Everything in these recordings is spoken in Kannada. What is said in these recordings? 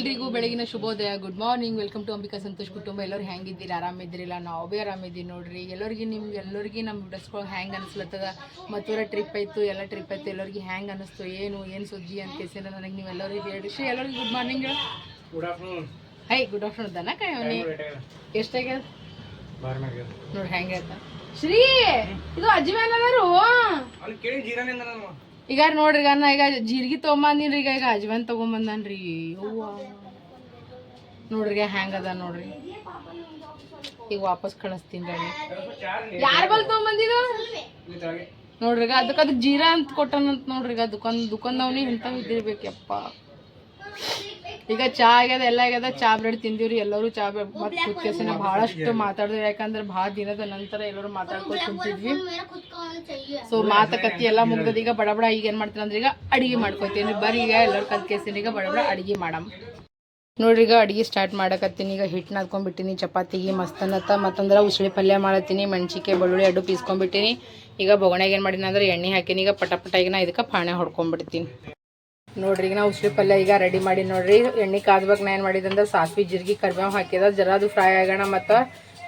ಎಲ್ರಿಗೂ ಬೆಳಗಿನ ಶುಭೋದಯ. Good morning welcome to Ambika Santosh ಕುಟುಂಬ. ಎಲ್ಲರೂ ಹೆಂಗಿದ್ದೀರಿ? ಆರಾಮಿದ್ದೀರಿಲ್ಲ? ನಾವು ಭೀ ಆರಾಮಿದ್ದೀವಿ ನೋಡ್ರಿ. ಎಲ್ಲರಿಗೆ ನಿಮ್ಗೆ ಎಲ್ಲರಿಗೆ ನಮ್ಮ ಬಿಡಿಸ್ಕೊಳ್ಳೋ ಹ್ಯಾಂಗೆ ಅನಿಸ್ಲತ್ತದ? ಮತ್ತೂರ ಟ್ರಿಪ್ ಆಯಿತು ಎಲ್ಲ ಟ್ರಿಪ್ ಆಯಿತು ಎಲ್ಲರಿಗೆ ಹ್ಯಾಂಗೆ ಅನ್ನಿಸ್ತು ಏನು ಏನು ಸುದ್ದಿ ಅಂತ ಕೇಸಿನ ನನಗೆ ನೀವು ಎಲ್ಲರಿಗೂ ಹೇಳಿ ಶ್ರೀ ಎಲ್ಲರಿಗೂ good morning good afternoon hi good afternoon ದನ ಕಾಯವನಿ ಎಷ್ಟಾಗ್ಯದ ನೋಡಿ ಹೆಂಗೆ ಶ್ರೀ ಇದು ಅಜ್ಮೇನ್ ಅದಾರು. ಅಲ್ಲಿ ಕೇಳಿ ಜೀರಾನಿಂದ ನಾನು. ಈಗ ನೋಡ್ರಿ ಈಗ ನಾ ಈಗ ಜೀರಿಗೆ ತೊಗೊಂಬಂದಿನ್ರಿ, ಈಗ ಈಗ ಅಜ್ವಾನ್ ತೊಗೊಂಬಂದನ್ರಿ. ಹೂವ ನೋಡ್ರಿ ಹ್ಯಾಂಗದ ನೋಡ್ರಿ. ಈಗ ವಾಪಸ್ ಕಳಿಸ್ತೀನಿ ಯಾರ ಬಲ್ ತೊಗೊಂಬಂದಿದ್ದು? ನೋಡ್ರಿ ಈಗ ಅದಕ್ಕೆ ಅದಕ್ಕೆ ಜೀರಾ ಅಂತ ಕೊಟ್ಟನಂತ ನೋಡ್ರಿ ಈಗ ದುಕಾನ್ ದುಕಾನ್ದವ್ನಿ ಇಂಥವು ಇದ್ದಿರ್ಬೇಕಪ್ಪ. ಈಗ ಚಾ ಆಗ್ಯದ ಎಲ್ಲ ಆಗ್ಯದ ಚಾ ಬ್ರೆಡ್ ತಿಂದಿವ್ರಿ ಎಲ್ಲರೂ ಚಾ ಮತ್ತೆ ಕುತ್ಕೇಸಿನ ಬಹಳಷ್ಟು ಮಾತಾಡಿದ್ರು. ಯಾಕಂದ್ರೆ ಭಾಳ ದಿನದ ನಂತರ ಎಲ್ಲರೂ ಮಾತಾಡ್ಕೊಂಡು ಕುಂತಿದ್ವಿ. ಸೊ ಮಾತುಕತೆ ಎಲ್ಲ ಮುಗ್ದದ. ಈಗ ಬಡ ಬಡ ಈಗ ಏನ್ ಮಾಡ್ತೀನಿ ಅಂದ್ರೆ ಈಗ ಅಡಿಗೆ ಮಾಡ್ಕೊತೀನಿ. ಬರೀ ಈಗ ಎಲ್ಲರೂ ಕಲ್ತ್ಕೇಸಿನ ಈಗ ಬಡ ಬಡ ಅಡಿಗೆ ಮಾಡಮ್. ನೋಡ್ರಿ ಈಗ ಅಡಿಗೆ ಸ್ಟಾರ್ಟ್ ಮಾಡಕತ್ತೀನಿ. ಈಗ ಹಿಟ್ಟು ನಾದ್ಕೊಂಡ್ಬಿಟ್ಟಿನಿ. ಚಪಾತಿಗೆ ಮಸ್ತ್ ಅನ್ನತ್ತ ಮತ್ತಂದ್ರೆ ಉಸಳಿ ಪಲ್ಯ ಮಾಡತ್ತೀನಿ. ಮೆಣಸಿಕಾಯಿ ಬೆಳ್ಳುಳ್ಳಿ ಅಡ್ಡು ಪೀಸ್ಕೊಂಡ್ಬಿಟ್ಟಿನಿ. ಈಗ ಬೊಗಣೆಗೆ ಏನು ಮಾಡಿನಿ ಅಂದ್ರೆ ಎಣ್ಣೆ ಹಾಕಿನಿ. ಈಗ ಪಟ ಪಟ ಈಗ ನಾ ಇದಕ್ಕೆ ಪಾಣೆ ಹೊಡ್ಕೊಂಡ್ಬಿಡ್ತೀನಿ. ನೋಡ್ರಿ, ಈಗ ನಾವು ಉಸ್ಲಿ ಪಲ್ಯ ಈಗ ರೆಡಿ ಮಾಡಿ ನೋಡ್ರಿ. ಎಣ್ಣೆ ಕಾದ್ಬೇಕು ನಾ ಏನು ಮಾಡಿದಂದ್ರೆ ಸಾಸ್ವಿ, ಜೀರಿಗೆ, ಕರಿಬೇವು ಹಾಕಿದ. ಜರ ಅದು ಫ್ರೈ ಆಗೋಣ ಮತ್ತು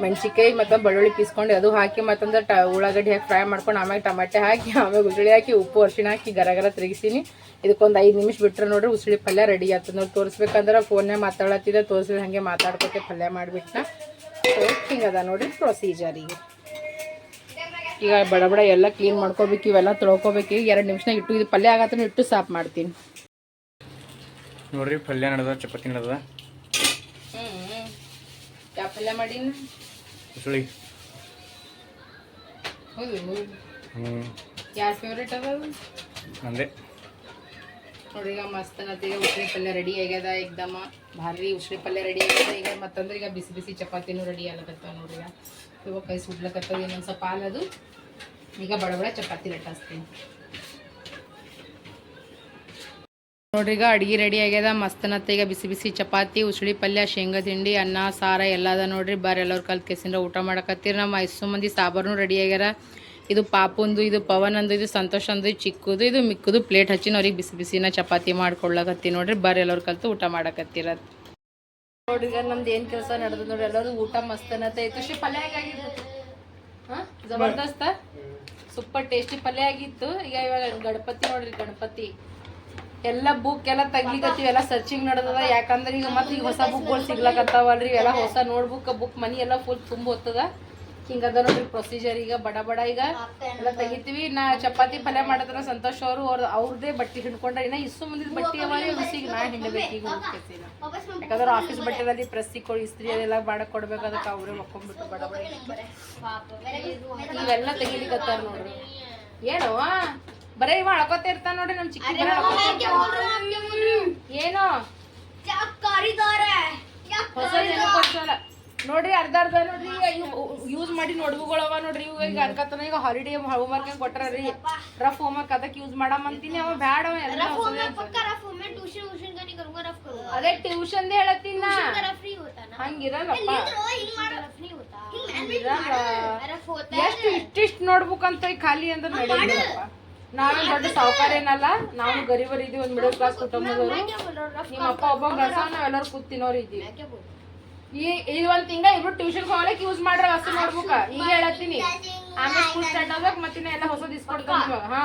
ಮೆಣಸಿಕಾಯಿ ಮತ್ತು ಬೆಳ್ಳುಳ್ಳಿ ಪೀಸ್ಕೊಂಡು. ಅದು ಹಾಕಿ ಮತ್ತಂದ್ರೆ ಟ ಉಳ್ಳಾಗಡ್ಡಿ ಹಾಕಿ ಫ್ರೈ ಮಾಡ್ಕೊಂಡು ಆಮೇಲೆ ಟಮಾಟೆ ಹಾಕಿ ಆಮೇಲೆ ಉಸುಳಿ ಹಾಕಿ, ಉಪ್ಪು, ಅರಿಶಿಣ ಹಾಕಿ ಗರ ಗರ ತಿರುಗಿಸೀನಿ ಇದಕ್ಕೊಂದು ಐದು ನಿಮಿಷ ಬಿಟ್ರೆ ನೋಡ್ರಿ ಉಸುಳಿ ಪಲ್ಯ ರೆಡಿ ಆಗ್ತದೆ ನೋಡಿ. ತೋರಿಸ್ಬೇಕಂದ್ರೆ ಫೋನ್ನೇ ಮಾತಾಡತ್ತಿದೆ ತೋರಿಸಿದ್ರೆ ಹಾಗೆ ಮಾತಾಡ್ಕೊತೆ ಪಲ್ಯ ಮಾಡಿಬಿಟ್ನ. ಹಿಂಗದ ನೋಡ್ರಿ ಪ್ರೊಸೀಜರ್ ಈಗ. ಈಗ ಬಡ ಬಡ ಎಲ್ಲ ಕ್ಲೀನ್ ಮಾಡ್ಕೋಬೇಕು, ಇವೆಲ್ಲ ತೊಳ್ಕೊಬೇಕು. ಈಗ ಎರಡು ನಿಮಿಷನಾಗ ಇಟ್ಟು, ಇದು ಪಲ್ಯ ಆಗತ್ತ ಇಟ್ಟು ಸಾಫ್ ಮಾಡ್ತೀನಿ. ನೋಡ್ರಿ ಪಲ್ಯ ನಡೆದ ಚಪಾತಿ ನಡೆದ ಯಾವ ಪಲ್ಯ ಮಾಡೀನಿ? ಉಸುಳಿ. ಹೌದು ಹ್ಞೂ ಯಾರ ಫೇವ್ರೇಟ್ ಅದ ಅದು? ಅಂದೆ ನೋಡ್ರಿ ಈಗ ಮಸ್ತ್ ಅನ್ನತ್ತೀಗ ಉಸ್ಲಿ ಪಲ್ಯ ರೆಡಿ ಆಗ್ಯದ ಏಕ್ದಮ ಭಾರಿ ಉಸ್ಲಿ ಪಲ್ಯ ರೆಡಿ ಆಗ್ಯದ. ಈಗ ಮತ್ತಂದ್ರೆ ಈಗ ಬಿಸಿ ಬಿಸಿ ಚಪಾತಿನೂ ರೆಡಿ ಆಗ್ಲಕತ್ತಾವ ನೋಡ್ರಿ ಇವಾಗ ಕೈ ಸುಡ್ಲಕತ್ತದ ಇನ್ನೊಂದು ಸ್ವಲ್ಪ ಹಾಲದು ಈಗ ಬಡ ಬಡ ಚಪಾತಿ ಲಟ್ಟಾಸ್ತೀನಿ. ನೋಡ್ರಿ ಈಗ ಅಡಿಗೆ ರೆಡಿ ಆಗ್ಯದ ಮಸ್ತನತ್ತ ಈಗ ಬಿಸಿ ಬಿಸಿ ಚಪಾತಿ ಉಸುಳಿ ಪಲ್ಯ ಶೇಂಗಾ ತಿಂಡಿ ಅನ್ನ ಸಾರ ಎಲ್ಲ ಅದ ನೋಡ್ರಿ. ಬಾರಿ ಎಲ್ಲರೂ ಕಲ್ತ್ ಕೆಸಿಂದ ಊಟ ಮಾಡಕತ್ತೀರಿ. ನಮ್ಮ ಐಸು ಮಂದಿ ಸಾಂಬಾರ್ನು ರೆಡಿ ಆಗ್ಯಾರ. ಇದು ಪಾಪುಂದು ಇದು ಪವನ್ ಅಂದು ಇದು ಸಂತೋಷ್ ಅಂದು ಚಿಕ್ಕದು ಇದು ಮಿಕ್ಕದು. ಪ್ಲೇಟ್ ಹಚ್ಚಿನ ಅವ್ರಿಗೆ ಬಿಸಿ ಬಿಸಿನ ಚಪಾತಿ ಮಾಡ್ಕೊಳ್ಳಕತ್ತಿ ನೋಡ್ರಿ. ಬಾರಿ ಎಲ್ಲರೂ ಕಲ್ತು ಊಟ ಮಾಡಕತ್ತೀರ. ನೋಡ್ರಿ ನಮ್ದು ಏನ್ ಕೆಲಸ ನಡೆದ ನೋಡ್ರಿ. ಎಲ್ಲರೂ ಊಟ ಮಸ್ತ್ ಇತ್ತು ಐತು ಪಲ್ಯ ಆಗಿತ್ತು? ಹಾ? ಜಬರ್ದಸ್ತ? ಸೂಪರ್ ಟೇಸ್ಟಿ ಪಲ್ಯ ಆಗಿತ್ತು. ಈಗ ಇವಾಗ ಗಣಪತಿ ನೋಡ್ರಿ ಗಣಪತಿ. ಎಲ್ಲ ಬುಕ್ ಎಲ್ಲ ತೆಗ್ಲಿಕತ್ತೀವಿ, ಎಲ್ಲ ಸರ್ಚಿಂಗ್ ನಡೆದದ. ಯಾಕಂದ್ರೆ ಈಗ ಮತ್ತೆ ಈಗ ಹೊಸ ಬುಕ್ಗಳು ಸಿಗ್ಲಕತ್ತಾವಲ್ರಿ. ಎಲ್ಲ ಹೊಸ ನೋಟ್ಬುಕ್ ಬುಕ್ ಮನಿ ಎಲ್ಲ ಫುಲ್ ತುಂಬ ಹೋಗ್ತದ ಹಿಂಗದ ನೋಡ್ರಿ ಪ್ರೊಸೀಜರ್ ಈಗ ಬಡ ಬಡ ಈಗ. ಎಲ್ಲ ತೆಗಿತೀವಿ. ನಾ ಚಪಾತಿ ಪಲ್ಯ ಮಾಡಿದ್ರೆ ಸಂತೋಷ ಅವರು, ಅವ್ರ ಅವ್ರದೇ ಬಟ್ಟೆ ಹಿಡ್ಕೊಂಡ್ರೆ. ಇನ್ನ ಇಷ್ಟು ಮುಂದಿನ ಬಟ್ಟೆ ಅವರೇ ನಾ ಹಿಂಡಬೇಕು ಈಗ ಯಾಕಂದ್ರೆ ಆಫೀಸ್ ಬಟ್ಟೆಗಳಲ್ಲಿ ಪ್ರೆಸ್ ಕೊಡಿ ಇಸ್ತ್ರಿ ಅದೆಲ್ಲ ಬಾಡ ಕೊಡ್ಬೇಕು ಅದಕ್ಕೆ ಅವರೇ ಮಕ್ಕೊಂಡ್ಬಿಟ್ಟು ಬಡ ಬಡ ಇವೆಲ್ಲ ತೆಗಿಲಿಕತ್ತಾರ ನೋಡ್ರಿ. ಏನೋ ಬರೇ ಇವ ಅಳ್ಕೊತ ಇರ್ತಾನ ನೋಡ್ರಿ ನಮ್ ಚಿಕ್ಕ. ಏನು? ಹೊಸ ಕೊಡ್ಸಲ್ಲ ನೋಡ್ರಿ ಅರ್ಧ ಅರ್ಧ ನೋಡ್ರಿ ಯೂಸ್ ಮಾಡಿ ನೋಡ್ಬುಗಳವ ಅವ ನೋಡ್ರಿ ಇವ್ ಈಗ ಅನ್ಕತ್ತಾನ ಈಗ ಹಾಲಿಡೇ ಹೋಮ್ ವರ್ಕ್ ರೀ. ರಫ್ ಹೋಮ್ವರ್ಕ್ ಅದಕ್ಕೆ ಯೂಸ್ ಮಾಡಮ್ ಅಂತೀನಿ ಅವ ಬ್ಯಾಡ ಅವ ಎಲ್ಲ. ಅದೇ ಟ್ಯೂಷನ್ ಹೇಳತ್ತೀನಿ ನಾ. ಹಂಗಿರಲ್ಲಪ್ಪ ಹಂಗಿರಲ್ಲ ಎಷ್ಟು ಇಷ್ಟಿಷ್ಟು ನೋಡ್ಬೇಕಂತ ಖಾಲಿ ಅಂದ್ರೆ ನಡೆಯಲ್ಲಪ್ಪ ನಾವೇನ್ ದೊಡ್ಡ ಸಾವುಕಾರ ಏನಲ್ಲ ನಾವು ಗರಿಬರ್ ಇದೀವಿ ಒಂದ್ ಮಿಡಲ್ ಕ್ಲಾಸ್ ಕುಟುಂಬದವರು. ನಿಮ್ಮ ಅಪ್ಪ ಒಬ್ಬ ಗಳಸ ನಾವೆಲ್ಲರೂ ಕೂತಿನವ್ರು ಇದೀವಿ. ಈ ಇದು ಒಂದ್ ತಿಂಗ ಇಬ್ರು ಟ್ಯೂಷನ್ ಹೋಗ್ಲಿಕ್ಕೆ ಯೂಸ್ ಮಾಡ್ರ ಅಷ್ಟು ಮಾಡ್ಬೇಕ ಈಗ ಹೇಳತ್ತೀನಿ. ಆಮೇಲೆ ಸ್ಕೂಲ್ ಸ್ಟಾರ್ಟ್ ಆದಾಗ ಮತ್ತೆ ಎಲ್ಲ ಹೊಸ ಇಸ್ಕೊಡ್ತಾನ ಹಾ.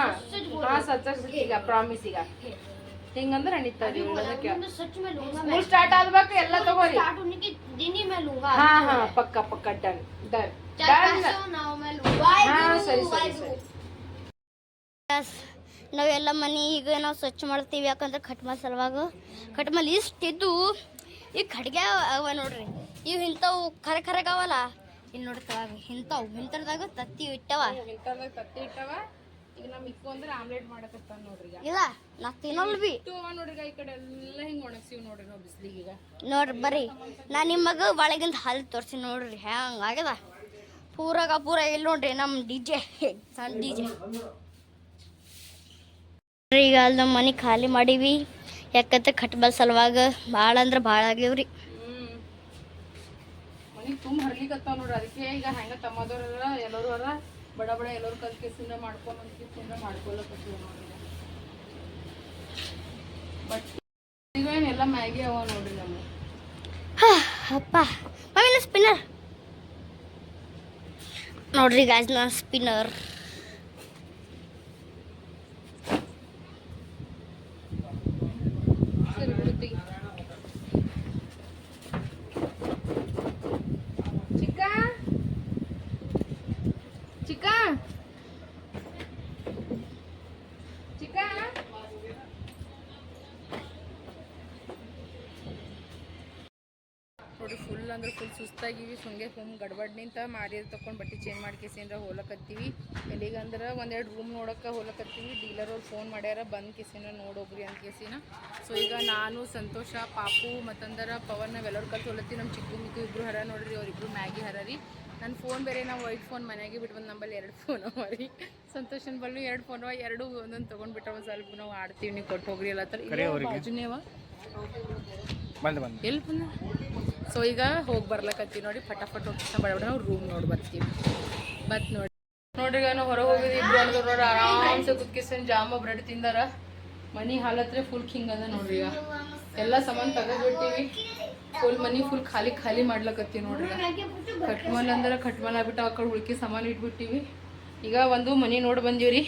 ಹಾ ಸಚ್ಚ ಈಗ ಪ್ರಾಮಿಸ್ ಈಗ. ಹಿಂಗಂದ್ರೆ ನಡೀತದೆ ಸ್ಕೂಲ್ ಸ್ಟಾರ್ಟ್ ಆದ್ಬೇಕ ಎಲ್ಲ ತಗೋರಿ. ಹಾ ಹಾ ಪಕ್ಕ ಪಕ್ಕ ಡನ್ ಡನ್ ಡನ್ ಹಾ ಸರಿ ಸರಿ ಸರಿ. ನಾವೆಲ್ಲ ಮನೆ ಈಗ ನಾವು ಸ್ವಚ್ಛ ಮಾಡ್ತೀವಿ ಯಾಕಂದ್ರೆ ಕಟ್ಮಲ್ ಸಲುವಾಗ ಕಟ್ಮಲ್ ಇಷ್ಟಿದ್ದು ಈಗ ಖಡ್ಗೆ ಅವ ನೋಡ್ರಿ. ಇವು ಇಂಥವು ಖರೆ ಕರೆಗವಲ್ಲ. ಇಲ್ಲಿ ನೋಡ್ತಾವ ಇಂಥವು ಇಂಥದಾಗ ತತ್ತಿ ಇಟ್ಟವ. ಇಂಥದ್ರಾಗ ತತ್ತಿ ಇಟ್ಟವ. ಈಗ ನಮ್ ಇಕ್ಕು ಅಂದ್ರೆ ಆಮ್ಲೆಟ್ ಮಾಡಕತ್ತಾನ ನೋಡ್ರಿ ಇಲ್ಲ ನಾ ತಿನ್ನೋಲ್ ಬಿ. ನೋಡ್ರಿ ಈ ಕಡೆ ಎಲ್ಲ ಹಿಂಗ್ ಒಣಗ್ಸಿವ್ ನೋಡ್ರಿ ನಾವು ಬಿಸ್ಲಿಗೆ ಈಗ. ನೋಡ್ರಿ ಬರ್ರಿ. ನಾ ನಿಮಗ ಒಳಗಿಂದ ಹಾಲು ತೋರ್ಸಿ ನೋಡ್ರಿ ಹ್ಯಾಂಗ ಆಗ್ಯದ. ಪೂರಾಗ ಪೂರ ಇಲ್ಲಿ ನೋಡ್ರಿ ನಮ್ಮ ಡಿಜೆ ಸಣ್ಣ ಡಿ ಜೆ. ಈಗ ಅಲ್ಲಿ ನಮ್ಮ ಮನೆ ಖಾಲಿ ಮಾಡೀವಿ. ಯಾಕಂತ ಕಟ್ಬಲ್ ಸಲುವಾಗ ಭಾಳ ಅಂದ್ರೆ ಭಾಳ ಆಗ್ಯಾವ್ರಿ ರೀ. ಮನಿಗ್ ತುಂಬ ಹರ್ಲಿಕತ್ತಾವ ನೋಡ್ರಿ ಅದಕ್ಕೆ ಈಗ ಹೆಂಗ ತಮ್ಮದವ್ರೆಲ್ಲ ಎಲ್ಲರೂ ಅದ ಬಡ ಬಡ ಎಲ್ಲರೂ ಕಲ್ ಕೇಸಿಂದ ಮಾಡ್ಕೊಂಡ್ ಕಿಸಿಂದ ಮಾಡ್ಕೊಳಕತ್ತೀವಿ ನೋಡ್ರಿ. ಬಟ್ ಈಗ ಏನೆಲ್ಲ ಮ್ಯಾಗಿ ಅವ ನೋಡ್ರಿ ನಮ್ಮ ಅಪ್ಪ ಮಮ್ಮಿನ ಸ್ಪಿನ್ನರ್ ನೋಡ್ರಿ ಗಾಯ್ಸ್ ನಾ ಸ್ಪಿನ್ನರ್ ಸರಿ ಬಿಡುತ್ತೀಗ ಚಿಕ್ಕ ಚಿಕ್ಕ ಚಿಕ್ಕ ನೋಡಿ ಫುಲ್ ಅಂದ್ರೆ ಫುಲ್ ಸುಸ್ತಾಗಿವಿ ಸುಂಗೆ ಸುಮ್ ಗಡ್ಬಡ್ ನಿಂತ ಮಾರಿ ತಕೊಂಡು ಬಟ್ಟೆ ಚೇಂಜ್ ಮಾಡ್ಕೇಸಿಂದ್ರೆ ಹೋಲಕತ್ತೀವಿ. ಎಲ್ಲಿಗಂದ್ರೆ ಒಂದೆರಡು ರೂಮ್ ನೋಡಕ್ಕೆ ಹೋಲಕತ್ತೀವಿ. ಡೀಲರ್ ಅವ್ರು ಫೋನ್ ಮಾಡ್ಯಾರ ಬಂದ್ ಕೇಸಿನ ನೋಡೋಗ್ರಿ ಅಂತ ಕೇಸಿನ ಸೊ ಈಗ ನಾನು ಸಂತೋಷ ಪಾಪು ಮತ್ತಂದರ ಪವನ್ ನಾವೆಲ್ಲರೂ ಕಲ್ತು ಹೋಲತ್ತೀವಿ. ನಮ್ಮ ಚಿಕ್ಕ ಮಿಕ್ಕು ಇಬ್ರು ಹರ ನೋಡ್ರಿ ಅವ್ರಿಬ್ರು ಮ್ಯಾಗಿ ಹರ ರೀ. ನನ್ನ ಫೋನ್ ಬೇರೆ ನಾವು ವೈಟ್ ಫೋನ್ ಮನೆಗೆ ಬಿಟ್ಟು ಬಂದು ನಂಬಲ್ಲಿ ಎರಡು ಫೋನ್ ಅವ ರೀ. ಸಂತೋಷನ್ ಬಲ್ಲು ಎರಡು ಫೋನ್ ಅವ ಎರಡು ಒಂದೊಂದು ತೊಗೊಂಡ್ಬಿಟ್ರೆ ಒಂದು ಸ್ವಲ್ಪ ನಾವು ಆಡ್ತೀವಿ ನೀವು ಕೊಟ್ಟು ಹೋಗ್ರಿ ಎಲ್ಲ ಥರ ಸೊ ಈಗ ಹೋಗಿ ಬರ್ಲಕತ್ತೀವಿ ನೋಡಿ, ಫಟಾಫಟ್ ಹೋಗಿ ಬಡ ನಾವು ರೂಮ್ ನೋಡಿ ಬರ್ತೀವಿ. ಬತ್ ನೋಡಿ. ನೋಡ್ರಿ ನಾವು ಹೊರಗೆ ಹೋಗಿದ್ವಿ, ಇಬ್ರು ಅನ್ಗೋ ನೋಡ್ರಿ ಆರಾಮ್ಸೆ ಜಾಮ ಬ್ರೆಡ್ ತಿಂದಾರ. ಮನಿ ಹಾಲತ್ರೆ ಫುಲ್ ಕಿಂಗ್ ಅದ ನೋಡ್ರಿ ಈಗ. ಎಲ್ಲ ಸಾಮಾನು ತೆಗೆದ್ಬಿಟ್ಟಿವಿ ಫುಲ್ ಮನಿ ಫುಲ್ ಖಾಲಿ ಖಾಲಿ ಮಾಡ್ಲಕತ್ತೀವಿ ನೋಡ್ರಿ ಕಟ್ಮಲ್ ಅಂದ್ರೆ ಕಟ್ಮಲ್ ಆಗ್ಬಿಟ್ಟು ಆ ಕಡೆ ಉಳ್ಕಿ ಸಾಮಾನು ಇಟ್ಬಿಟ್ಟಿವಿ. ಈಗ ಒಂದು ಮನಿ ನೋಡಿ ಬಂದೀವ್ರಿ.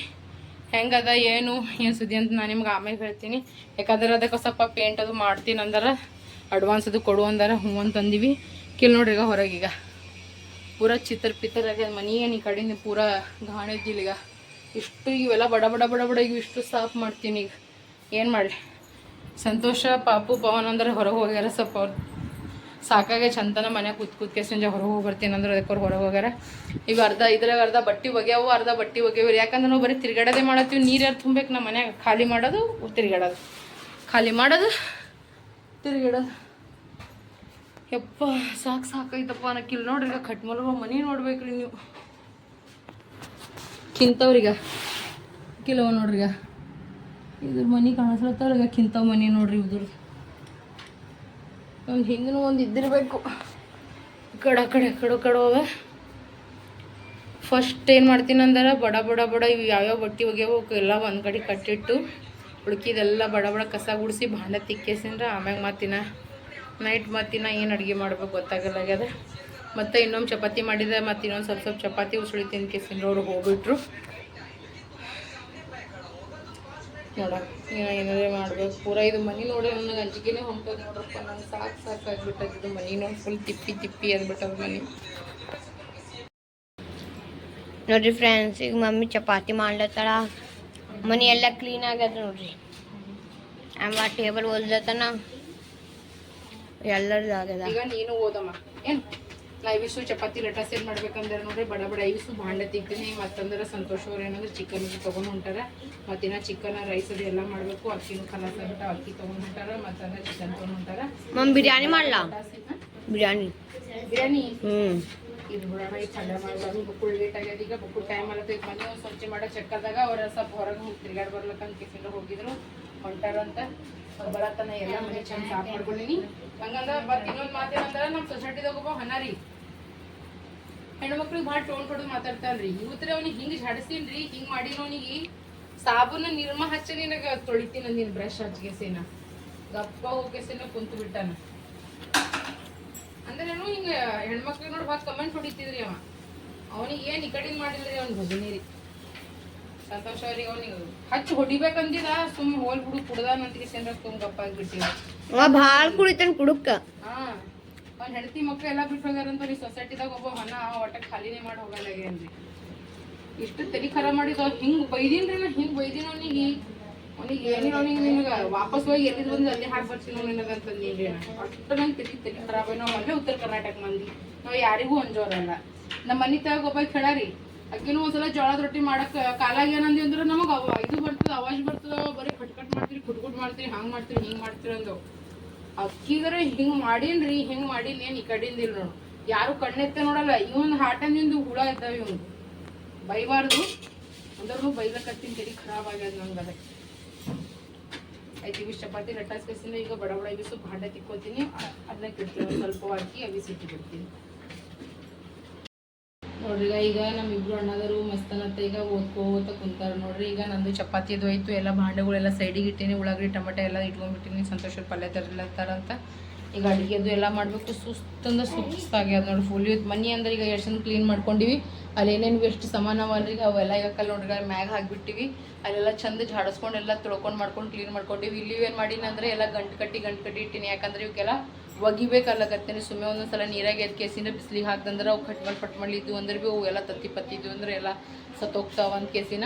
ಹೆಂಗದ ಏನು ಏನು ಸುದ್ದಿ ಅಂತ ನಾನು ನಿಮ್ಗೆ ಆಮೇಲೆ ಹೇಳ್ತೀನಿ. ಯಾಕಂದ್ರೆ ಅದಕ್ಕೆ ಸ್ವಲ್ಪ ಪೇಂಟ್ ಅದು ಮಾಡ್ತೀನಿ ಅಂದ್ರೆ. ಅಡ್ವಾನ್ಸ್ ಅದು ಕೊಡು ಅಂದಾರ, ಹ್ಞೂ ಅಂತಂದಿವಿ ಕಿಲ್ ನೋಡ್ರಿ ಈಗ ಹೊರಗೀಗ ಪೂರ ಚಿತ್ರ ಪಿತ್ರ ಆಗ್ಯದ ಮನಿ ಏನು ಈ ಕಡೆಯಿಂದ ಪೂರ ಗಾಣ ಇದ್ದಿಲ್ಲ ಈಗ. ಇಷ್ಟು ಇವೆಲ್ಲ ಬಡ ಬಡ ಬಡ ಬಡ ಈಗ ಇಷ್ಟು ಸಾಫ್ ಮಾಡ್ತೀನಿ ಈಗ. ಏನು ಮಾಡಲಿ? ಸಂತೋಷ, ಪಾಪು, ಪವನ್ ಅಂದ್ರೆ ಹೊರಗೆ ಹೋಗ್ಯಾರ ಸ್ವಲ್ಪ ಅವ್ರು. ಸಾಕಾಗೆ ಚಂದನ ಮನ್ಯಾಗ ಕೂತ್ ಕೂತ್ಕೆ ಸಂಜೆ ಹೊರಗೆ ಹೋಗಿ ಬರ್ತೀನಿ ಅಂದ್ರೆ ಅದಕ್ಕೆ ಅವ್ರು ಹೊರಗೆ ಹೋಗ್ಯಾರ. ಈಗ ಅರ್ಧ ಇದ್ರಾಗ ಅರ್ಧ ಬಟ್ಟೆ ಒಗ್ಯಾವು, ಅರ್ಧ ಬಟ್ಟೆ ಒಗ್ಯಾವ ಯಾಕಂದ್ರೆ ನಾವು ಬರೀ ತಿರ್ಗಾಡೋದೇ ಮಾಡತ್ತೀವಿ. ನೀರು ಯಾರು ತುಂಬಬೇಕು ನಮ್ಮ ಮನ್ಯಾಗ? ಖಾಲಿ ಮಾಡೋದು, ತಿರ್ಗಾಡೋದು. ಖಾಲಿ ಮಾಡೋದು ತಿರ್ಗಾಡೋದು ಯಪ್ಪ, ಸಾಕು ಸಾಕೈತಪ್ಪ ಅನ್ನಕ್ಕಿಲ್ಲ ನೋಡ್ರಿ ಈಗ ಕಟ್ಮಲ್ಗ ಮನೆ ನೋಡ್ಬೇಕ್ರಿ ನೀವು. ಕಿಂತವ್ರೀಗ ನೋಡ್ರಿ ಈಗ. ಇದ್ರ ಮನೆ ಕಾಣಿಸ್ಲತ್ತವ್ರೀಗ ಕಿಂತವ್ ಮನೆ ನೋಡ್ರಿ ಇದ್ರದ್ದು ಒಂದು ಹಿಂಗನು ಒಂದು ಇದ್ದಿರಬೇಕು. ಕಡೆ, ಆ ಕಡೆ ಕಡೆ ಕಡೆ ಹೋಗ. ಫಸ್ಟ್ ಏನು ಮಾಡ್ತೀನಿ ಅಂದ್ರೆ ಬಡ ಬಡ ಬಡ, ಇವು ಯಾವ್ಯಾವ ಬಟ್ಟೆ ಒಗ್ಯಾವ ಅವಕ್ಕೆ ಎಲ್ಲ ಒಂದು ಕಡೆ ಕಟ್ಟಿಟ್ಟು ಉಳ್ಕಿದೆಲ್ಲ ಬಡ ಬಡ ಕಸ ಗುಡಿಸಿ ಭಾಂಡೆ ತಿಕ್ಕೇಸಿಂದ್ರೆ ಆಮ್ಯಾಗ ಮತ್ತಿನ ನೈಟ್ ಮತ್ತಿನ ಏನು ಅಡುಗೆ ಮಾಡ್ಬೇಕು ಗೊತ್ತಾಗಲ್ಲ ಆಗ್ಯದ. ಮತ್ತು ಇನ್ನೊಂದು ಚಪಾತಿ ಮಾಡಿದೆ ಮತ್ತು ಇನ್ನೊಂದು ಸ್ವಲ್ಪ ಸ್ವಲ್ಪ ಚಪಾತಿ ಉಸುಳಿ ತಿನ್ಕೇಸಿಂದ್ರೆ ಅವ್ರು ಹೋಗ್ಬಿಟ್ರು. ನೋಡ ಏನಾರೇ ಮಾಡ್ಬೇಕು. ಪೂರ ಇದು ಮನೆ ನೋಡಿ ನನಗೆ ಅಂಜಿಕೆನೇ ಹೊಂಟೋದು ನೋಡ್ರಪ್ಪ, ನಂಗೆ ಸಾಕು ಸಾಕು ಆಗ್ಬಿಟ್ಟದ ಇದು ಮನೆ ನೋಡಿ ಫುಲ್ ತಿಪ್ಪಿ ತಿಪ್ಪಿ ಅಂದ್ಬಿಟ್ಟದ ಮನೆ. ನೋಡ್ರಿ ಫ್ರೆಂಡ್ಸ್ ಈಗ ಮಮ್ಮಿ ಚಪಾತಿ ಮಾಡ್ಲತ್ತಾಳ. ಮನಿ ಎಲ್ಲ ಕ್ಲೀನ್ ಆಗ್ಯದ ನೋಡ್ರಿ. ಆಮೇಲೆ ಟೇಬಲ್ ಒಲ್ದತನ ಎಲ್ಲರದು ಆಗ್ಯದ ಈಗ ನೀನು ಓದಮ್ಮ. ಏನು? ನಾ ಇವಿಸು ಚಪಾತಿ ಲಟ ಸೇರ್ ಮಾಡ್ಬೇಕಂದ್ರೆ ನೋಡ್ರಿ ಬಡ ಬಡ ಇವಿಸು ಭಾಂಡೆ ತಿಂತೀನಿ ಮತ್ತಂದ್ರೆ ಸಂತೋಷ ಅವ್ರು ಏನಂದ್ರೆ ಚಿಕನ್ ತೊಗೊಂಡು ಹೊಂಟಾರ ಮತ್ತಿನ ಚಿಕನ್ ರೈಸ್ ಅದು ಎಲ್ಲ ಮಾಡಬೇಕು ಅಕ್ಕಿನೂ ಕಲಸ ಬಿಟ್ಟು ಅಕ್ಕಿ ತೊಗೊಂಡು ಹೊಂಟಾರ ಮತ್ತಂದ್ರೆ ಚಿಕನ್ ತೊಗೊಂಡು ಹೊಂಟಾರ. ಮಮ್ಮಿ ಬಿರಿಯಾನಿ ಮಾಡ್ಲಾ? ಬಿರಿಯಾನಿ. ಬಿರಿಯಾನಿ? ಹ್ಞೂ ಇದು ಬಿಡೋಣ ಚಂದ ಮಾಡ್ಬಾರ್ದು ಬುಕ್ಕುಳ್ ಲೇಟ್ ಆಗ್ಯದ. ಈಗ ಬುಕ್ಕುಳ್ ಟೈಮ್ ಈಗ ಒಂದು ಸ್ವಚ್ಛ ಮಾಡೋ ಚೆಕ್ಕದಾಗ ಅವ್ರ ಸ್ವಲ್ಪ ಹೊರಗೆ ತಿರ್ಗಾಡ್ ಬರ್ಲಕ್ಕಂತ ಟಿಫಿನ್ ಹೋಗಿದ್ರು. ಹೊಂಟಾರಂತ ಅವ್ರು ಬರತ್ತನ, ಎಲ್ಲ ಮನೆ ಚಂದ ಸಾಫ್ ಮಾಡ್ಕೊಂಡಿನಿ. ಹಂಗಂದ್ರ ಬಟ್ ಇನ್ನೊಂದು ಮಾತೇನಂದ್ರ ನಮ್ಮ ಸೊಸೈಟಿದಾಗ ಒಬ್ಬ ಹನಾರಿ ರೀ. ಹೆಣ್ಮಕ್ಳಿಗೆ ಭಾಳ ಟೋನ್ ಕೊಡೋದು ಮಾತಾಡ್ತಾನ್ರಿ. ಇವತ್ತರ ಅವ್ನಿಗೆ ಹಿಂಗೆ ಝಾಡಿಸ್ತೀನ್ರಿ ಹಿಂಗೆ ಮಾಡಿನ ಅವನಿಗೆ ಸಾಬೂನ ನಿರ್ಮ ಹಚ್ಚ ನಿನಗೆ ತೊಳಿತೀನಿ ನಿನ್ ಬ್ರಷ್ ಹಚ್ಗೆಸಿನ. ಗಪ್ಪ ಹೋಗ್ಕೆಸಿನ ಕುಂತು ಬಿಟ್ಟಾನ ಅಂದ್ರೆ ಹಿಂಗೆ ಹೆಣ್ಮಕ್ಳಿಗೆ ನೋಡಿ ಭಾಳ ಕಮೆಂಟ್ ಹೊಡಿತಿದ್ರಿ ಅವ. ಅವನಿಗೆ ಏನು ಈ ಕಡೆಯಿಂದ ಮಾಡಿಲ್ರಿ ಅವ್ನ ರೀ ಸಂತೋಷ ಅವ್ರಿಗೆ ಅವನಿಗೆ ಹಚ್ಚಿ ಹೊಡಿಬೇಕಂದಿದ ಸುಮ್ ಹೋಲ್ ಬಿಡು ಕುಡ್ದಾನಂತ ಸೇನ್ರ ತುಂಬ ಗಪ್ಪ ಆಗಿಬಿಟ್ಟಿವ ಅವ ಭಾಳ ಕುಡಿತಾನ ಕುಡುಕ. ಹಾ ಅವ್ನ ಹೆಂಡತಿ ಮಕ್ಳು ಎಲ್ಲ ಬಿಟ್ಟು ಹೋಗ್ಯಾರಂತ ಈ ಸೊಸೈಟಿದಾಗ ಒಬ್ಬ ಹಣ ಒಟ್ಟ ಖಾಲಿನೇ ಮಾಡಿ ಹೋಗಲ್ಲಾಗೇನ್ರಿ ಇಷ್ಟು ತಲೆ ಖರ ಮಾಡಿದ ಹಿಂಗೆ ಬೈದಿನ್ರಿ ನಾ ಹಿಂಗ್ ಬೈದಿನ ಅವನಿಗೆ. ಅವನಿಗೆ ಏನಿಲ್ಲ ಅವನಿಗೆ ನಿನಗ ವಾಪಸ್ ಹೋಗಿ ಎಲ್ಲಿದ್ ಬಂದು ಅಲ್ಲಿ ಹಾಕಿ ಬರ್ತೀನಿ ಅಂತ ನಾ ಅಷ್ಟು ನಂಗೆ ಖರಾಬ್ ನಾವು ಅಲ್ಲೇ ಉತ್ತರ ಕರ್ನಾಟಕ ಮಂದಿ. ನಾವು ಯಾರಿಗೂ ಅಂಜೋರಲ್ಲ ನಮ್ಮ ಮನೆ ತಗ ಒಬ್ಬ ಕೇಳಾರಿ ಅಕ್ಕಿನೂ ಒಂದ್ಸಲ ಜೋಳದ ರೊಟ್ಟಿ ಮಾಡಕ್ ಕಾಲಾಗ ಏನಂದಿ ಅಂದ್ರೆ ನಮಗ ಅವ ಇದು ಬರ್ತದ, ಅವಾಜ್ ಬರ್ತದ, ಬರೀ ಕಟ್ ಕಟ್ ಮಾಡ್ತೀರಿ ಕುಟ್ ಕುಟ್ ಮಾಡ್ತೀರಿ, ಹಂಗ್ ಮಾಡ್ತೀರಿ, ಹಿಂಗ್ ಮಾಡ್ತೀರಿ ಅಂದವು. ಅಕ್ಕಿಗರ ಹಿಂಗ್ ಮಾಡೀನ್ರಿ, ಹಿಂಗ್ ಮಾಡೀನಿ ಏನ್ ಈ ಕಡೆಯಿಂದ ಇಲ್ಲ ನೋಡು. ಯಾರು ಕಣ್ಣೆತ್ತ ನೋಡಲ್ಲ, ಇವನ್ ಹಾಟನಿಂದ ಹುಳ ಇದ್ದಾವ ಇವನು ಬೈಬಾರ್ದು. ಅಂದ್ರೂ ಬೈಲಕತ್ತಿನ ತಲೆ ಖರಾಬ್ ಆಗ್ಯದ ನಂಗೆ ಅದೇ ಆಯ್ತು ಚಪಾತಿ ಕಸಿನ ಈಗ ಬಡ ಬಡ ಇವಿಸು ಭಾಂಡೆ ತಿಕ್ಕೋತೀನಿ. ಅದನ್ನ ಕಿಡ್ತೀನಿ ಸ್ವಲ್ಪ ಹಾಕಿ ಅವಿಸಿ ಸಿಟ್ಟು ಬಿಡ್ತೀನಿ. ನೋಡ್ರಿ, ಈಗ ನಮ್ಮ ನಮ್ಮಿಬ್ರು ಅಣ್ಣದರು ಮಸ್ತನತ್ತ ಈಗ ಓದ್ಕೋತ ಕುಂತಾರ ನೋಡ್ರಿ. ಈಗ ನಂದು ಚಪಾತಿ ಅದು ಆಯ್ತು, ಎಲ್ಲ ಭಾಂಡೆಗಳೆಲ್ಲ ಸೈಡಿಗೆ ಇಟ್ಟೀನಿ, ಉಳ್ಳಾಗಡ್ಡಿ, ಟೊಮೆಟೊ ಎಲ್ಲ ಇಟ್ಕೊಂಡ್ಬಿಟ್ಟಿನಿ. ಸಂತೋಷ ಪಲ್ಯ ತರ್ಲತ್ತಾರಂತ. ಈಗ ಅಡುಗೆದು ಎಲ್ಲ ಮಾಡಬೇಕು. ಸುಸ್ತಂದ ಸುಸ್ತಾಗ್ಯದ ನೋಡಿ ಫುಲ್ ಇವತ್ತು ಮನಿ ಅಂದ್ರೆ ಈಗ ಎಷ್ಟು ಚಂದ ಕ್ಲೀನ್ ಮಾಡ್ಕೊಂಡಿವಿ. ಅಲ್ಲಿ ಏನೇನು ವೇಸ್ಟ್ ಸಮಾನ ಈಗ ಅವೆಲ್ಲ ಈಗ ಕಲ್ ನೋಡ್ರಿ ಮ್ಯಾಗ ಹಾಕ್ಬಿಟ್ಟಿವಿ. ಅಲ್ಲೆಲ್ಲ ಚಂದ ಜಾಡಿಸ್ಕೊಂಡು ಎಲ್ಲ ತೊಳ್ಕೊಂಡು ಮಾಡ್ಕೊಂಡು ಕ್ಲೀನ್ ಮಾಡ್ಕೊಂಡಿವಿ. ಇಲ್ಲಿ ಏನು ಮಾಡೀನಿ ಅಂದ್ರೆ ಎಲ್ಲ ಗಂಟು ಕಟ್ಟಿ ಗಂಟು ಕಟ್ಟಿ ಇಟ್ಟಿನಿ. ಯಾಕಂದ್ರೆ ಇವಕ್ಕೆಲ್ಲ ಒಗಿಬೇಕಲ್ಲಕತ್ತೇನೆ. ಸುಮ್ಮನೆ ಒಂದೊಂದ್ಸಲ ನೀರಾಗೆ ಎದ್ ಕೇಸಿಂದ ಬಿಸಿಲಿಗೆ ಹಾಕ್ದಂದ್ರೆ ಅವು ಕಟ್ ಮಾಡಿ ಪಟ್ ಅಂದ್ರೆ ಭೀ ಅವು ಎಲ್ಲ ತತ್ತಿ ಪತ್ತಿದ್ವು ಅಂದ್ರೆ ಎಲ್ಲ ಸತ್ತೋಗ್ತಾವ ಒಂದು ಕೇಸಿನ.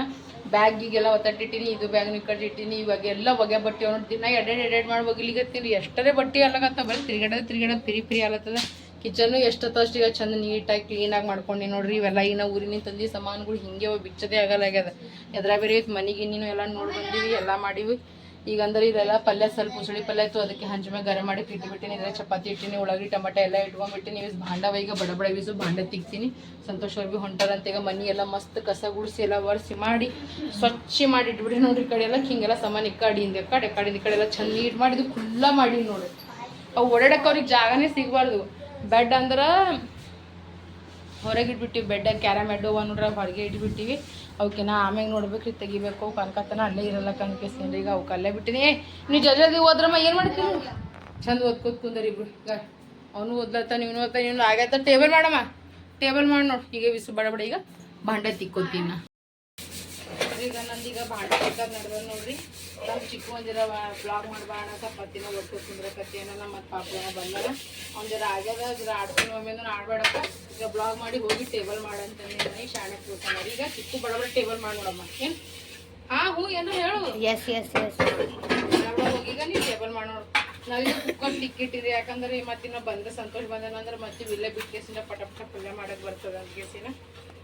ಬ್ಯಾಗಿಗೆಲ್ಲ ಒತ್ತಟ್ಟಿಟ್ಟಿನಿ ಇದು ಬ್ಯಾಗ್ ಕಟ್ಟಿ ಇಟ್ಟಿನಿ ಇವಾಗ ಎಲ್ಲ ಒಗೆ ಬಟ್ಟೆ ಅವ್ನು ದಿನ ಎಡೆಡ್ ಎಡೆಡ್ ಮಾಡಿ ಒಗಿಲಿಗತ್ತೀನಿ ಎಷ್ಟರೇ ಬಟ್ಟೆ ಅಲ್ಲಕತ್ತ ಬರೀ ತಿರ್ಗಡೆ ತಿರ್ಗಡೆ ಪಿರಿ ಪಿರಿ ಆಲತ್ತದ ಕಿಚನ್ನು ಎಷ್ಟೊತ್ತಷ್ಟು ಈಗ ಚಂದ ನೀಟಾಗಿ ಕ್ಲೀನಾಗಿ ಮಾಡ್ಕೊಂಡಿ ನೋಡ್ರಿ. ಇವೆಲ್ಲ ನಾವು ಊರಿನಿಂದ ತಂದಿ ಸಾಮಾನುಗಳು ಹಿಂಗೆ ಬಿಚ್ಚದೇ ಆಗಲ್ಲ ಆಗ್ಯದ. ಎದ್ರ ಬೇರೆ ಮನೆಗೆ ನೀನು ಎಲ್ಲ ನೋಡಿ ಬಂದೀವಿ, ಎಲ್ಲ ಮಾಡೀವಿ. ಈಗ ಅಂದ್ರೆ ಇದೆಲ್ಲ ಪಲ್ಯ ಸ್ವಲ್ಪ ಉಸಳಿ ಪಲ್ಯ ಇತ್ತು, ಅದಕ್ಕೆ ಹಂಚಮೆ ಗರಂ ಮಾಡಿ ಇಟ್ಬಿಟ್ಟಿನಿ ಇದ್ರೆ ಚಪಾತಿ ಇಟ್ಟಿನಿ ಒಳಗಡೆ ಟಮಾಟೆ ಎಲ್ಲ ಇಟ್ಕೊಂಡ್ಬಿಟ್ಟಿನಿ. ಇವ್ ಭಾಂಡವ ಈಗ ಬಡ ಬಡ ಬೀಸು ಭಾಂಡೆ ತಿಕ್ತೀನಿ. ಸಂತೋಷ್ ಅವ್ರು ಹೊಂಟಾರಂತ ಈಗ ಮನಿ ಎಲ್ಲ ಮಸ್ತ್ ಕಸ ಗುಡಿಸಿ ಎಲ್ಲ ಒರೆಸಿ ಮಾಡಿ, ಸ್ವಚ್ಛ ಮಾಡಿ ಇಟ್ಬಿಡಿ ನೋಡ್ರಿ ಈ ಕಡೆ ಎಲ್ಲ. ಹಿಂಗೆಲ್ಲ ಸಾಮಾನು ಈ ಕಡೆಯಿಂದ ಈ ಕಡೆ ಈ ಕಡೆ ಎಲ್ಲ ಚೆಂದ ನೀಟ್ ಮಾಡಿದ್ದು ಖುಲ್ಲ ಮಾಡಿ ನೋಡ್ರಿ. ಅವು ಓಡಾಡಕ್ಕೆ ಅವ್ರಿಗೆ ಜಾಗನೇ ಸಿಗಬಾರ್ದು. ಬೆಡ್ ಅಂದ್ರೆ ಹೊರಗೆ ಇಟ್ಬಿಟ್ಟಿವಿ ಬೆಡ್ಡ ಕ್ಯಾರಮ್, ಎಡ್ಡು ನೋಡ್ರ ಹೊರಗೆ ಇಟ್ಬಿಟ್ಟಿವಿ. ಅವಕ್ಕಿನ ಆಮ್ಯಾಗ ನೋಡ್ಬೇಕ್ರಿ ತೆಗಿಬೇಕು ಕನ್ಕತ್ತನ ಅಲ್ಲೇ ಇರಲ್ಲ ಕನ್ಕೇಸ್ತೀನಿ ಈಗ ಅವಕ್ಕೆ ಅಲ್ಲೇ ಬಿಟ್ಟಿನಿ. ನೀವು ಜಲ್ದಿ ಓದ್ರಮ್ಮ, ಏನು ಮಾಡ್ತೀನಿ ಚಂದ ಓದ್ಕೋತ ಕುಂದರಿ ಇಬ್ರು. ಅವನು ಓದ್ಲತ್ತ, ನೀನು ಓದ್ತಾ ನೀವು ಆಗತ್ತ. ಟೇಬಲ್ ಮಾಡಮ್ಮ. ಟೇಬಲ್ ಮಾಡಿ ನೋಡಿ. ಈಗ ಬಿಸಿ ಬಡ ಬಡ, ಈಗ ಭಾಂಡೆ ತಿಕ್ಕೋತೀನಿ ಈಗ ನಂದೀಗ ಭಾಂಡೆ ತಿಕ್ಕೋದು ನಡೆದ ನೋಡ್ರಿ. ನಮ್ಮ ಚಿಕ್ಕ ಒಂದಿರ ಬ್ಲಾಗ್ ಮಾಡ್ಬಾಣ ಚಪಾತಿನ ಒಟ್ಟು ಕುಂದ್ರಕತ್ತಿ ಏನೋ ನಮ್ಮ ಮತ್ತೆ ಪಾಪ ಬಂದಾರ. ಅವ್ನ ಜರ ಆಗ್ಯದ ಜರ ಆಡ್ಕೊಂಡು ಒಮ್ಮೆ ಆಡ್ಬೇಡಪ್ಪ. ಈಗ ಬ್ಲಾಗ್ ಮಾಡಿ ಹೋಗಿ ಟೇಬಲ್ ಮಾಡಂತಂದ್ರೆ ಶಾಣೆ ಶಾಣಕ್ಕೆ ಈಗ ಚಿಕ್ಕ ಬಡವರ ಬಡ ಟೇಬಲ್ ಮಾಡಿ ನೋಡಮ್ಮ. ಏನು? ಹಾ ಹ್ಞೂ ಏನೋ ಹೇಳು. ಎಸ್ ಎಸ್ ಎಸ್ ಹೋಗೀಗ ನೀವು ಟೇಬಲ್ ಮಾಡೋಣ ನೋಡು. ಕುಕ್ಕರ್ ಟಿಕ್ಕಿಟ್ಟಿರಿ ಯಾಕಂದ್ರೆ ಮತ್ತಿನ್ನ ಬಂದ ಸಂತೋಷ ಬಂದನಂದ್ರೆ ಮತ್ತೆ ಇಲ್ಲೇ ಬಿಟ್ಟು ಪಟಪಟ ಪಟ ಪಟ ಪಲ್ಯ ಮಾಡಕ್ ಬರ್ತದ ಅಂತ ಕೇಸಿನ.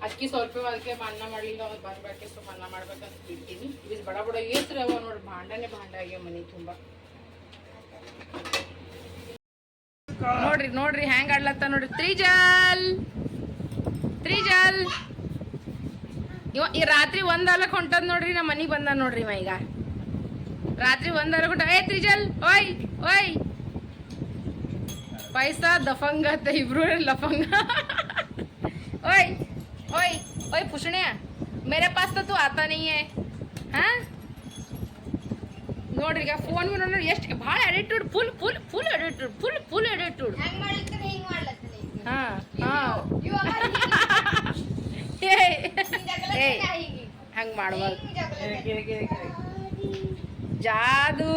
ಅಕ್ಕಿ ಸ್ವಲ್ಪ ಅದಕ್ಕೆ ಅನ್ನ ಮಾಡ್ಲಿಲ್ಲ ಅವ್ರು ಬರ್ಬೇಕೆ ಸ್ವಲ್ಪ ಅನ್ನ ಮಾಡ್ಬೇಕಂತ ಬಿಡ್ತೀನಿ ಇದು ಬಡ ಬಡ ಏಸ್ರಿ ಅವ ನೋಡಿ, ಭಾಂಡನೆ ಭಾಂಡ ಆಗ್ಯಾವ ಮನೆ ತುಂಬ. ನೋಡ್ರಿ ನೋಡ್ರಿ ಹ್ಯಾಂಗ್ ಆಡ್ಲತ್ತ ನೋಡ್ರಿ. ತ್ರಿಜಲ್! ತ್ರಿಜಲ್! ಇವ, ಈ ರಾತ್ರಿ ಒಂದಲಕ್ ಹೊಂಟದ್ ನೋಡ್ರಿ ನಮ್ಮ ಮನಿಗೆ ಬಂದ ನೋಡ್ರಿ ಈಗ. ರಾತ್ರಿ ಒಂದಲಕ್ ಹೊಂಟ, ಏ ತ್ರಿಜಲ್, ಓಯ್ ಓಯ್! ಪೈಸಾ ದಫಂಗ ಅಂತ ಇಬ್ರು ಲಫಂಗ. ಓಯ್! ಓಯ್ ಓಯ್ ಪುಷಣೆ ಮೇರೆ ಪಾಸ್ तो तू आता नहीं है ಹಾ ನೋಡ್ರಿ ಈಗ ಫೋನ್ ನೋಡಿ ಎಷ್ಟು ಭಾಳ attitude full full full attitude full full attitude ಹಾ ಹಾ ಏಯ್ ಹಂಗೆ ಮಾಡಬಾರ್ದು ಜಾದು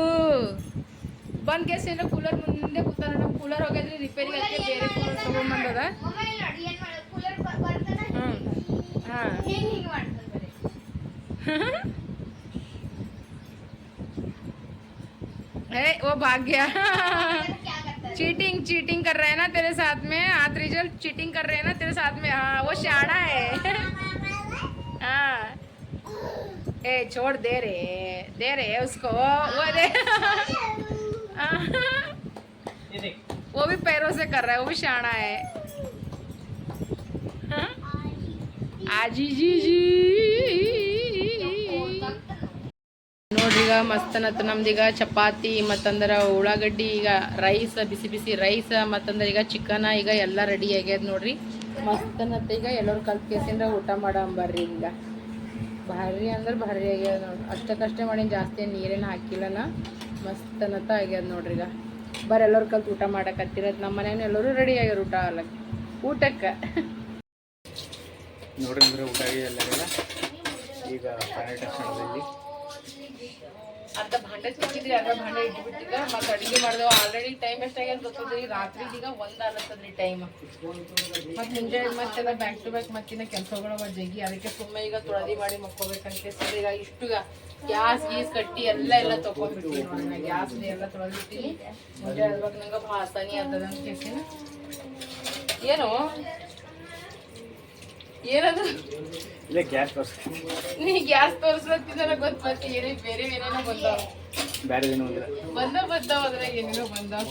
ಬಂದ್ ಕೇಸಿನ ಕೂಲರ್ ಮುಂದೆ ಕೂತಾರ ನಮ್ಮ ಕೂಲರ್ ಹೋಗಿದ್ರಿ ರಿಪೇರಿ ಅದಕ್ಕೆ ಬೇರೆ ಕೂಲರ್ ತಗೊಂಬಂದದ ಹ್ಞೂ ए वो भाग गया। चीटिंग चीटिंग कर रहे हैं ना तेरे साथ में। हाथ रिज़ल्ट चीटिंग कर रहे हैं ना तेरे साथ में। हाँ वो शाना है। हाँ। ए छोड़ दे रे। दे रे उसको। वो दे। हाँ, वो भी पैरों से कर रहा है वो भी शाना है हाँ? ಆಜಿಜಿಜಿ ನೋಡ್ರಿ ಈಗ ಮಸ್ತ್ ನಮ್ದೀಗ ಚಪಾತಿ, ಮತ್ತಂದ್ರ ಉಳ್ಳಾಗಡ್ಡಿ, ಈಗ ರೈಸ್, ಬಿಸಿ ಬಿಸಿ ರೈಸ್, ಮತ್ತಂದ್ರ ಈಗ ಚಿಕನ್ ಈಗ ಎಲ್ಲ ರೆಡಿ ಆಗ್ಯದ ನೋಡ್ರಿ. ಮಸ್ತ್ ಈಗ ಎಲ್ಲರೂ ಕಲ್ತ್ ಕೇಸಿಂದ ಊಟ ಮಾಡಂಬರ್ರಿ ಈಗ. ಭಾರಿ ಅಂದ್ರೆ ಭಾರಿ ಆಗ್ಯದ ನೋಡ್ರಿ. ಅಷ್ಟಕ್ಕಷ್ಟೇ ಮಾಡಿ ಜಾಸ್ತಿ ನೀರೇನು ಹಾಕಿಲ್ಲನ ಮಸ್ತ್ ಆಗ್ಯದ ನೋಡ್ರಿ ಈಗ ಬರ್ರಿ ಎಲ್ಲರೂ ಕಲ್ತು ಊಟ ಮಾಡಕತ್ತಿರತ್. ನಮ್ಮ ಮನೆಯನ್ನು ಎಲ್ಲರೂ ರೆಡಿ ಆಗ್ಯಾರ ಊಟ ಅಲ್ಲ ಊಟಕ್ಕೆ. ನೋಡ್ರಿ ಅಂದ್ರೆ ಊಟ ಎಲ್ಲರಿಗೆಲ್ಲ. ಈಗ ಫೈನಲ್ ಅರ್ಧ ಭಾಂಡೆ ತಿಕ್ಕಿದ್ರಿ ಅರ್ಧ ಭಾಂಡೆ ಇಟ್ಬಿಟ್ಟಿದ್ದ. ಮತ್ತೆ ಅಡಿಗೆ ಮಾಡ್ದೇವು ಆಲ್ರೆಡಿ ಟೈಮ್ ಎಷ್ಟಾಗ್ಯದ ಗೊತ್ತದ್ರಿ ರಾತ್ರಿ ಈಗ ಒಂದ್ ಅನ್ನತ್ತದ್ರಿ ಟೈಮ್ ಮತ್ತೆ ಮುಂಜಾನೆ ಮತ್ತೆಲ್ಲ ಬ್ಯಾಕ್ ಟು ಬ್ಯಾಕ್ ಮತ್ತಿನ ಕೆಲಸಗಳು ಜಗ್ಗಿ. ಅದಕ್ಕೆ ಸುಮ್ಮನೆ ಈಗ ತೊಳದಿ ಮಾಡಿ ಮಕ್ಕೋಬೇಕಂತ ಸರ್ ಈಗ ಇಷ್ಟು ಗ್ಯಾಸ್ ಗೀಸ್ ಕಟ್ಟಿ ಎಲ್ಲ ಎಲ್ಲ ತಗೊಂಡ್ಬಿಟ್ಟಿನಿ ಗ್ಯಾಸ್ ಎಲ್ಲ ತೊಳೆದಿಟ್ಟಿನಿ ಮುಂಜಾನೆ ಅದ್ವಾಗ ನಂಗೆ ಭಾಸನಿ ಆಗ್ತದ ಅಂತ ಕೇಳ್ತೀನಿ. ಏನು? ಏನದು ಇಲ್ಲ ಗ್ಯಾಸ್ ತೋರಿಸ್ತೀನಿ. ನೀ ಗ್ಯಾಸ್ ತೋರಿಸ್ಲತ್ತಿದ್ದಾರ ಗೊತ್ತ? ಮತ್ತೆ ಏನೇ ಬೇರೆ ಏನೇನೋ ಬಂದಾವ. ಬೇರೆ ಏನು ಅಂದ್ರೆ ಬಂದ ಬಂದಾವ ಅದ್ರಾಗ ಏನೇನೋ ಬಂದಾವ.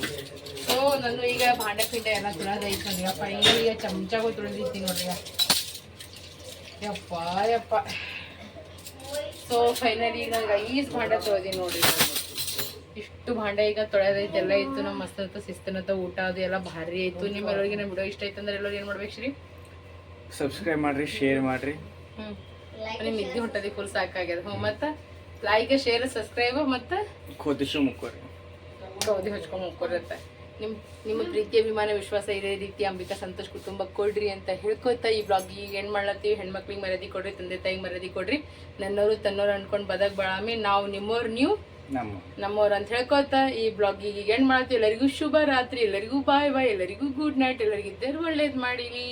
ಸೊ ನಾನು ಈಗ ಭಾಂಡೆ ಪಿಂಡೆ ಎಲ್ಲ ತುಳದೈತಿ ನೋಡ್ರಿ ಅಪ್ಪ ಈಗ ಚಮಚಗಳು ತುಳಿದಿತ್ತಿ ನೋಡ್ರಿ ಯಪ್ಪ ಯಪ್ಪ. ಸೊ ಫೈನಲಿ ಈಗ ನಂಗೆ ಐಸ್ ಭಾಂಡೆ ತೊಳೆದಿ ನೋಡ್ರಿ. ಇಷ್ಟು ಭಾಂಡೆ ಈಗ ತೊಳೆದೈತೆ ಎಲ್ಲ ಇತ್ತು ನಮ್ಮ ಮಸ್ತ್ ಶಿಸ್ತನತ ಊಟ ಅದು ಎಲ್ಲ ಭಾರಿ ಆಯ್ತು. ನಿಮ್ಮೆಲ್ಲರಿಗೆ ನಮ್ಮ ವಿಡಿಯೋ ಇಷ್ಟ ಆಯ್ತಂದ್ರೆ ಎಲ್ಲರೂ ಏನು ಮಾಡ್ಬೇಕು ಶ್ರೀ? ಸಬ್ಸ್ಕ್ರೈಬ್ ಮಾಡ್ರಿ ಶೇರ್ ಮಾಡ್ರಿ. ನಿಮ್ ನಿದ್ದೆ ಹೊಂಟದಿ ಫುಲ್ ಸಾಕಾಗ್ಯದ. ಹ್ಞೂ ಮತ್ತು ಲೈಕ್ ಶೇರ್ ಸಬ್ಸ್ಕ್ರೈಬ್ ಮತ್ತು ಕೋದಿಸು ಮುಕ್ಕೋರಿ. ಕೌದಿ ಹಚ್ಕೊಂಡು ಮುಕ್ಕೊರುತ್ತೆ ನಿಮ್ಮ ನಿಮ್ಮ ಪ್ರೀತಿ ಅಭಿಮಾನ ವಿಶ್ವಾಸ ಇದೇ ರೀತಿ ಅಂಬಿಕಾ ಸಂತೋಷ್ ಕುಟುಂಬ ಕೊಡ್ರಿ ಅಂತ ಹೇಳ್ಕೊತಾ ಈ ಬ್ಲಾಗ್ ಈಗ ಏನು ಮಾಡ್ಲತ್ತೀವಿ? ಹೆಣ್ಮಕ್ಳಿಗೆ ಮರ್ಯಾದೆ ಕೊಡ್ರಿ ತಂದೆ ತಾಯಿಗೆ ಮರ್ಯಾದೆ ಕೊಡ್ರಿ. ನನ್ನವರು ತನ್ನೋರು ಅನ್ಕೊಂಡು ಬದಕ್ ಬಾಳಾಮಿ ನಾವು ನಿಮ್ಮವ್ರು ನೀವು ನಮ್ಮ. ನಮ್ಮವ್ರು ಅಂತ ಹೇಳ್ಕೊತಾ ಈ ಬ್ಲಾಗ್ ಈಗ ಏನು ಮಾಡ್ತೀವಿ ಎಲ್ಲರಿಗೂ ಶುಭ ರಾತ್ರಿ ಎಲ್ಲರಿಗೂ ಬಾಯ್ ಬಾಯ್ ಎಲ್ಲರಿಗೂ ಗುಡ್ ನೈಟ್ ಎಲ್ಲರಿಗೂ ಇದ್ದರು ಒಳ್ಳೇದು ಮಾಡಿರಿ.